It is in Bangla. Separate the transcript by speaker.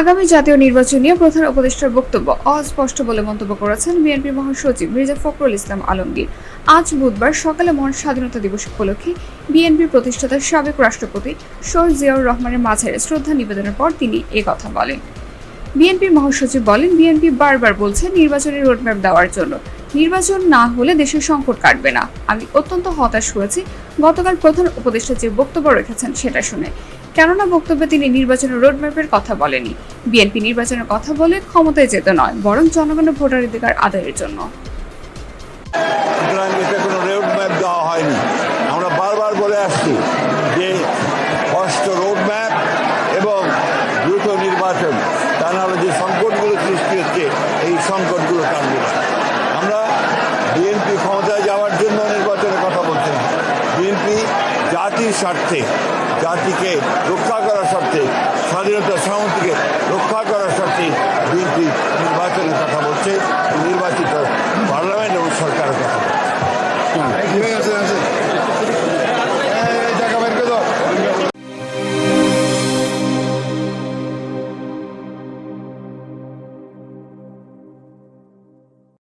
Speaker 1: আগামী জাতীয় নির্বাচন নিয়ে প্রধান উপদেষ্টার বক্তব্য। অস্পষ্ট বলে মন্তব্য করেছেন বিএনপি মহাসচিব মির্জা ফখরুল ইসলাম আলমগীর। আজ বুধবার সকালে মহান স্বাধীনতা দিবস উপলক্ষে বিএনপি প্রতিষ্ঠাতা সাবেক রাষ্ট্রপতি শহীদ জিয়াউর রহমানের মাঝারে শ্রদ্ধা নিবেদনের পর তিনি কথা বলেন। বিএনপির মহাসচিব বলেন, বিএনপি বারবার বলছে নির্বাচনের রোডম্যাপ দেওয়ার জন্য। নির্বাচন না হলে দেশের সংকট কাটবে না। আমি অত্যন্ত হতাশ হয়েছি। গতকাল প্রধান উপদেষ্টা যে বক্তব্য রেখেছেন সেটা শুনে। কেননা বক্তব্যে তিনি নির্বাচনের রোডম্যাপের কথা বলেনি বিএনপি নির্বাচনের কথা বলে ক্ষমতায় যেতে নয়, বরং জনগণের ভোটাধিকার আদায়ের জন্য।
Speaker 2: আমরা বারবার বলে আসছি যে এবং নির্বাচন। সংকটগুলো টানবে আমরা বিএনপি ক্ষমতায় যাওয়ার জন্য নির্বাচনের কথা বলছি বিএনপি জাতির স্বার্থে, জাতিকে রক্ষা করার স্বার্থে, স্বাধীনতা সংহতিকে রক্ষা করার স্বার্থে বিএনপি নির্বাচনের কথা বলছে।